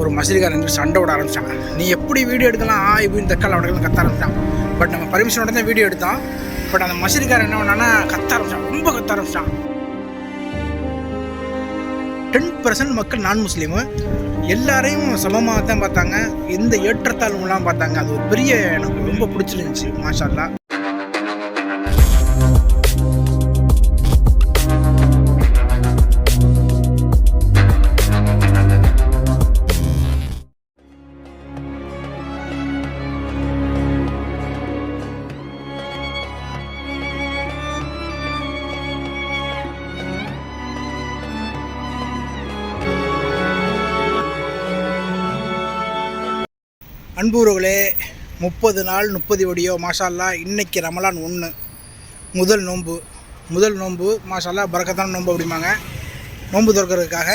ஒரு மசிதிக்காரன் வந்து சண்டை விட ஆரம்பிச்சான். நீ எப்படி வீடியோ எடுக்கலாம்? ஆ இப்படின்னு தக்கால் அவடலாம் கத்த ஆரம்பித்தான் பட் நம்ம பர்மிஷனோட தான் வீடியோ எடுத்தோம் பட் அந்த மசிதிக்காரன் என்ன பண்ணான்னா கத்த ஆரம்பித்தான் ரொம்ப கத்த ஆரம்பித்தான் டென் பர்சன்ட் மக்கள் நான் முஸ்லீமு எல்லாரையும் சமமாக தான் பார்த்தாங்க. எந்த ஏற்றத்தாழ்வுலாம் பார்த்தாங்க. அது ஒரு பெரிய எனக்கு ரொம்ப பிடிச்சிருந்துச்சி மாஷா அல்லாஹ் அன்புறவுகளே முப்பது நாள் முப்பது வடியோ மாஷால்லா இன்றைக்கி ரமலான் ஒன்று முதல் நோன்பு. முதல் நோன்பு மாஷால்லா பறக்கத்தான நோன்பு அப்படிம்பாங்க. நோன்பு திறக்கிறதுக்காக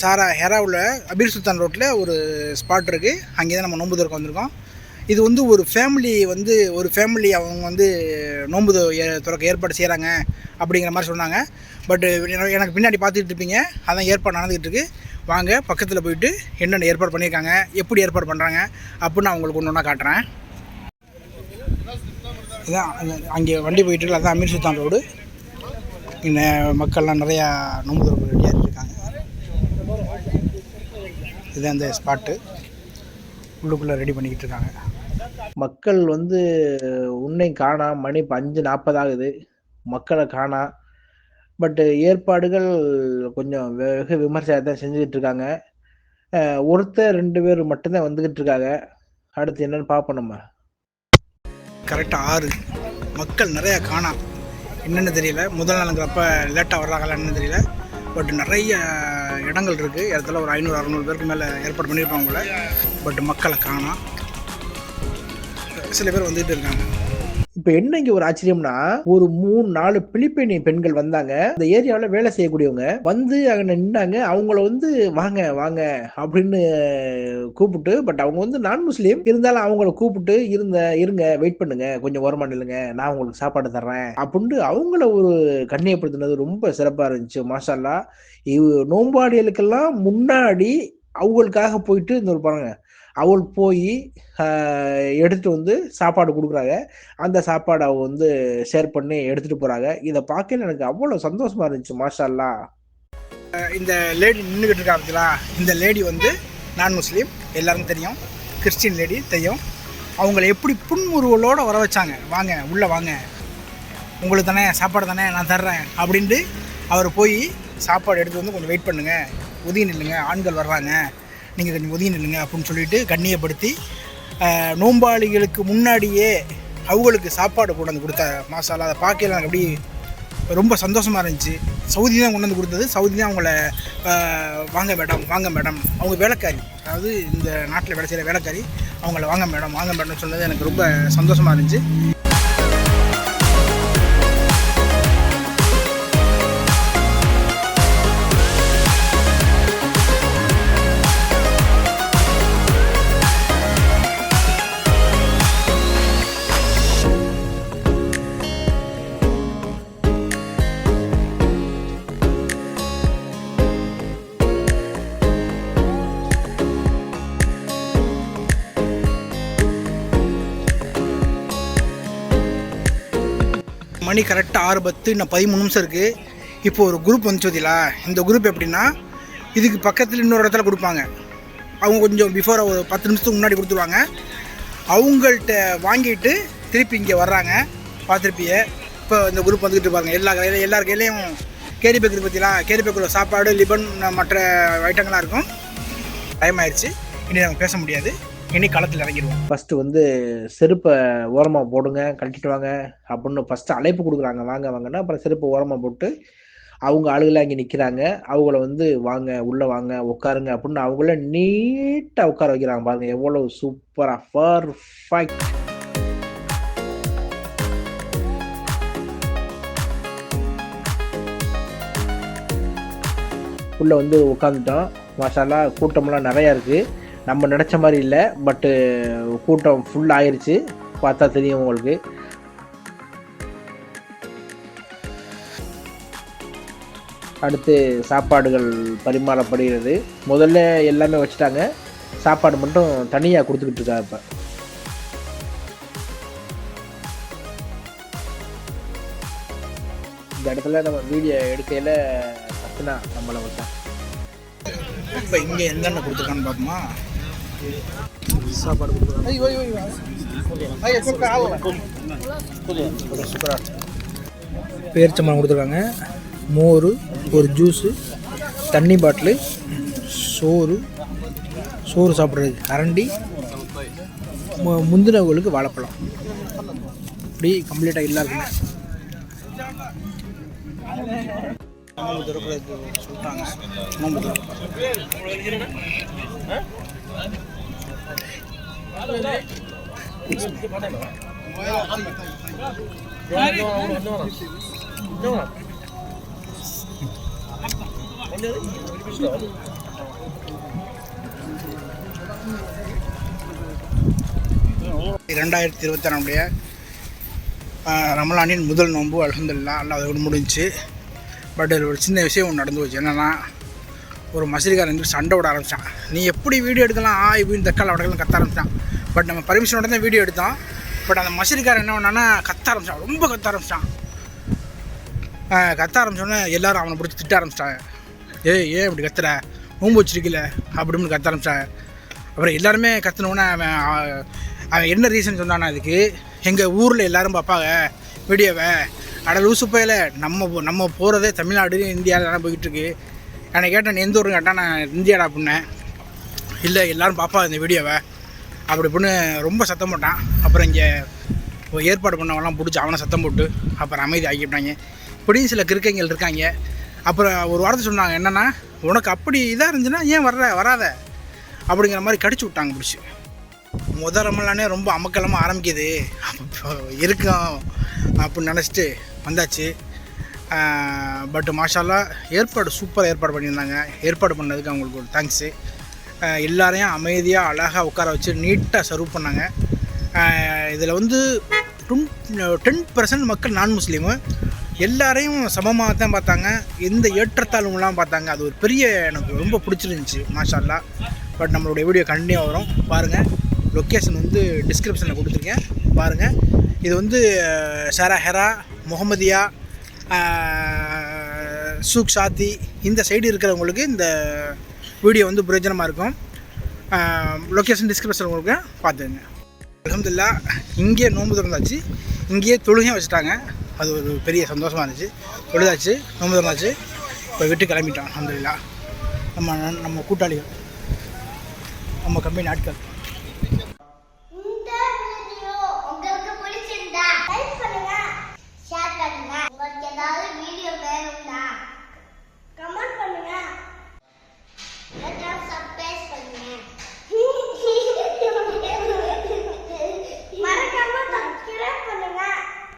சாரா ஹெராவில் அபீர் சுல்தான் ரோட்டில் ஒரு ஸ்பாட் இருக்குது அங்கே தான் நம்ம நோன்பு திறக்க வந்திருக்கோம். இது வந்து ஒரு ஃபேமிலி வந்து ஒரு ஃபேமிலி அவங்க வந்து நோன்பு துறக்க ஏற்பாடு செய்கிறாங்க அப்படிங்கிற மாதிரி சொன்னாங்க. பட் எனக்கு பின்னாடி பார்த்துட்டு இருப்பீங்க. அதான் ஏற்பாடு நடந்துகிட்டு இருக்கு. வாங்க பக்கத்தில் போயிட்டு என்னென்ன ஏற்பாடு பண்ணியிருக்காங்க எப்படி ஏற்பாடு பண்ணுறாங்க அப்படின்னு நான் உங்களுக்கு ஒன்று ஒன்றா காட்டுறேன். இதான் அங்கே வண்டி போயிட்டு இருக்கு. அதான் அமீர் சுல்தான் ரோடு. இன்னும் மக்கள்லாம் நிறையா நோன்பு துறப்பு ரெடியாக இருக்காங்க இதுதான் அந்த ஸ்பாட்டு உள்ளுக்குள்ளே ரெடி பண்ணிக்கிட்டு இருக்காங்க. மக்கள் வந்து உன்னை காணா மணி இப்போ அஞ்சு நாற்பது ஆகுது. மக்களை காணா. பட்டு ஏற்பாடுகள் கொஞ்சம் வெகு விமர்சனத்தை தான் செஞ்சுக்கிட்டு இருக்காங்க. ஒருத்தர் ரெண்டு பேர் மட்டும்தான் வந்துக்கிட்டு இருக்காங்க. அடுத்து என்னன்னு பார்ப்போம் நம்ம. கரெக்டாக ஆறு மக்கள் நிறையா காணாம் என்னென்னு தெரியல. முதல் நாளுங்கிறப்ப லேட்டாக வர்றாங்களா என்னன்னு தெரியல. பட் நிறைய இடங்கள் இருக்குது இடத்துல ஒரு ஐநூறு அறநூறு பேருக்கு மேலே ஏற்பாடு பண்ணியிருப்பாங்க பட் மக்களை காணாம் சில பேர் வந்துட்டு இருக்காங்க. இப்போ என்ன இங்க ஒரு ஆச்சரியம்னா ஒரு மூணு நாலு பிலிப்பைனிய பெண்கள் வந்தாங்க. அந்த ஏரியாவில் வேலை செய்யக்கூடியவங்க வந்து அங்கே நின்னாங்க. அவங்கள வந்து வாங்க வாங்க அப்படின்னு கூப்பிட்டு பட் அவங்க வந்து நான் முஸ்லீம் இருந்தாலும் அவங்கள கூப்பிட்டு இருந்த இருங்க வெயிட் பண்ணுங்க. கொஞ்சம் ஓரமா நில்லுங்க. நான் உங்களுக்கு சாப்பாடு தர்றேன். அப்படின்ட்டு அவங்கள ஒரு கண்ணியப்படுத்தினது ரொம்ப சிறப்பா இருந்துச்சு மாஷல்லா. இவ் நோம்பாடிகளுக்கெல்லாம் முன்னாடி அவங்களுக்காக போயிட்டு இந்த ஒரு பாருங்க. அவள் போய் எடுத்துட்டு வந்து சாப்பாடு கொடுக்குறாங்க. அந்த சாப்பாடு அவள் வந்து ஷேர் பண்ணி எடுத்துட்டு போறாங்க. இதை பார்க்க எனக்கு அவ்வளோ சந்தோஷமா இருந்துச்சு மாஷால்லா இந்த லேடி நின்றுக்கிட்டு இருக்கா பார்த்தீங்களா இந்த லேடி வந்து நான் முஸ்லீம் எல்லாருக்கும் தெரியும். கிறிஸ்டின் லேடி தெரியும். அவங்கள எப்படி புன்முறுவலோடு வர வச்சாங்க. வாங்க உள்ளே வாங்க. உங்களுக்கு தானே சாப்பாடு தானே நான் தர்றேன் அப்படின்ட்டு அவர் போய் சாப்பாடு எடுத்து வந்து கொஞ்சம் வெயிட் பண்ணுங்கள் ஒதுங்கி நில்லுங்க ஆண்கள் வர்றாங்க நீங்கள் கொஞ்சம் ஒதுங்கி நில்லுங்க அப்படின்னு சொல்லிட்டு கண்ணியப்படுத்தி நோம்பாளிகளுக்கு முன்னாடியே அவங்களுக்கு சாப்பாடு கொண்டு வந்து கொடுத்த மாசாலா அதை பார்க்கல எனக்கு அப்படி ரொம்ப சந்தோஷமாக இருந்துச்சு. சவுதி தான் கொண்டு வந்து கொடுத்தது. சவுதி தான் அவங்கள வாங்க மேடம் வாங்க மேடம் அவங்க வேலைக்காரி. அதாவது இந்த நாட்டில் வேலை செய்கிற வேலைக்காரி அவங்கள வாங்க மேடம் வாங்க மேடம் சொன்னது எனக்கு ரொம்ப சந்தோஷமாக இருந்துச்சு. மணி கரெக்டாக ஆறு பத்து இன்னும் பதிமூணு நிமிஷம் இருக்குது இப்போது ஒரு குரூப் வந்துச்சு பார்த்தீங்களா இந்த குரூப் எப்படின்னா இதுக்கு பக்கத்தில் இன்னொரு இடத்துல கொடுப்பாங்க. அவங்க கொஞ்சம் பிஃபோர் ஒரு பத்து நிமிஷத்துக்கு முன்னாடி கொடுத்துருவாங்க. அவங்கள்ட்ட வாங்கிட்டு திருப்பி இங்கே வர்றாங்க பார்த்துருப்பிய? இப்போ இந்த குரூப் வந்துக்கிட்டு பாருங்கள் எல்லா கையிலையும் எல்லார் கையிலையும் கேரி பேக் இருக்குது பார்த்தீங்களா கேரி பேக்குள்ள சாப்பாடு லிபன் மற்ற ஐட்டங்கள்லாம் இருக்கும். டைம் ஆயிடுச்சு. இனி நாங்கள் பேச முடியாது. இனி களத்தில் இறங்கிடுவோம். ஃபர்ஸ்ட் வந்து செருப்பை ஓரமாக போடுங்க கழட்டிட்டு வாங்க அப்படின்னு ஃபர்ஸ்ட் அழைப்பு கொடுக்குறாங்க. வாங்க வாங்கன்னா அப்புறம் செருப்பை ஓரமாக போட்டு அவங்க ஆளுகளாக இங்கே நிற்கிறாங்க அவங்கள வந்து வாங்க உள்ளே வாங்க உட்காருங்க அப்படின்னு அவங்கள நீட்டாக உட்கார வைக்கிறாங்க பாருங்க. எவ்வளோ சூப்பராக பர்ஃபெக்ட் உள்ளே வந்து உட்காந்துட்டோம் மசாலா கூட்டம்லாம் நிறையா இருக்குது நம்ம நினச்ச மாதிரி இல்லை பட்டு கூட்டம் ஃபுல் ஆயிடுச்சு பார்த்தா தெரியும் உங்களுக்கு. அடுத்து சாப்பாடுகள் பரிமாறப்படுகிறது. முதல்ல எல்லாமே வச்சுட்டாங்க. சாப்பாடு மட்டும் தனியாக கொடுத்துக்கிட்டு இருக்கா இப்போ. இந்த இடத்துல நம்ம வீடியோ எடுக்கையில் கத்துனா நம்மளை வச்சா இப்போ இங்கே என்னென்ன கொடுத்துருக்கான்னு பார்ப்போமா? சாப்பாடு சூப்பராக பேரிச்சம்பழம் கொடுத்துருக்காங்க. மோர் ஒரு ஜூஸு தண்ணி பாட்டிலு சோறு சோறு சாப்பிட்றது அரண்டி மு- முந்தினவங்களுக்கு வாழைப்பழம். இப்படி கம்ப்ளீட்டாக எல்லாம் இருக்குங்க நோம்பு திறக்கிறது சொல்லிட்டாங்க நோம்பு இரண்டாயிரத்தி ரெண்டாயிரத்தி இருபத்தாறுடைய ரமலானின் முதல் நோன்பு அலமதுல்லா அல்லா அதோடு முடிஞ்சுச்சு பட் இதில் ஒரு சின்ன விஷயம் ஒன்று நடந்து போச்சு. என்னென்னா ஒரு மசிலிக்காரன் வந்து சண்டை விட ஆரம்பித்தான் நீ எப்படி வீடியோ எடுக்கலாம்? ஆ இப்படின்னு தக்கால் வடக்கலாம் கத்த ஆரம்பித்தான் பட் நம்ம பர்மிஷனோட தான் வீடியோ எடுத்தோம். பட் அந்த மசிலிக்காரன் என்ன பண்ணான்னா கத்த ஆரம்பித்தான் ரொம்ப கத்த ஆரம்பிச்சான். கத்த ஆரம்பிச்சோன்னே எல்லோரும் அவனை பிடிச்சி திட்ட ஆரம்பிச்சிட்டாங்க. ஏய் ஏன் இப்படி கத்துற? நோம்பு வச்சிருக்கல? அப்படின்னு கத்த ஆரம்பிச்சாங்க. அப்புறம் எல்லாருமே கத்துனோன்னே அவன் அவன் என்ன ரீசன் சொன்னானா அதுக்கு எங்கள் ஊரில் எல்லோரும் பார்ப்பாங்க. வீடியோவை அட லூசு போயில நம்ம போ- நம்ம போகிறதே தமிழ்நாடு இந்தியாவில் தானே போயிட்டுருக்கு. என்னை கேட்டேன் எந்த ஊருன்னு கேட்டால் நான் இந்தியாடா அப்படின்னேன் இல்லை எல்லாரும் பாப்பா இந்த வீடியோவை. அப்படி இப்படின்னு ரொம்ப சத்தம் போட்டான். அப்புறம் இங்கே ஏற்பாடு பண்ணவெல்லாம் பிடிச்சி அவனை சத்தம் போட்டு அப்புறம் அமைதி ஆக்கிவிட்டாங்க இப்படியும் சில கிறுக்கைங்கள் இருக்காங்க. அப்புறம் ஒரு வாரத்தை சொன்னாங்க என்னென்னா உனக்கு அப்படி இதாக இருந்துச்சுன்னா ஏன் வர்ற வராத? அப்படிங்கிற மாதிரி கடிச்சு விட்டாங்க பிடிச்சி. முதல் ரமலானே ரொம்ப அமக்கலமாக ஆரம்பிக்குது. இருக்கும். அப்படின்னு நினச்சிட்டு வந்தாச்சு. பட் மாஷால்லா ஏற்பாடு சூப்பராக ஏற்பாடு பண்ணியிருந்தாங்க. ஏற்பாடு பண்ணதுக்கு அவங்களுக்கு ஒரு தேங்க்ஸு எல்லாரையும் அமைதியாக அழகாக உட்கார வச்சு நீட்டாக சர்வ் பண்ணாங்க. இதில் வந்து டென் பர்சன்ட் மக்கள் நான் முஸ்லீமு எல்லாரையும் சமமாக தான் பார்த்தாங்க. எந்த ஏற்றத்தாழ்வுலாம் பார்த்தாங்க. அது ஒரு பெரிய எனக்கு ரொம்ப பிடிச்சிருந்துச்சி மாஷால்லா. பட் நம்மளுடைய வீடியோ கண்டினியூ வரும். பாருங்கள் லொக்கேஷன் வந்து டிஸ்கிரிப்ஷனில் கொடுத்துருக்கேன். பாருங்கள் இது வந்து அஹ், ஷரா முகமதியா சூக் சாத்தி இந்த சைடு இருக்கிறவங்களுக்கு இந்த வீடியோ வந்து பிரயோஜனமாக இருக்கும். லொக்கேஷன் டிஸ்கிரிப்ஷன் உங்களுக்கு பார்த்துங்க அலமதுல்லா இங்கேயே நோன்பு திறந்தாச்சு. இங்கேயே தொழுகையும் வச்சுட்டாங்க. அது ஒரு பெரிய சந்தோஷமாக இருந்துச்சு. தொழுதாச்சு நோன்பு திறந்தாச்சு. இப்போ விட்டு கிளம்பிட்டோம் அலமதுல்லா நம்ம நம்ம கூட்டாளிகள். நம்ம கம்பெனி ஆட்கள்.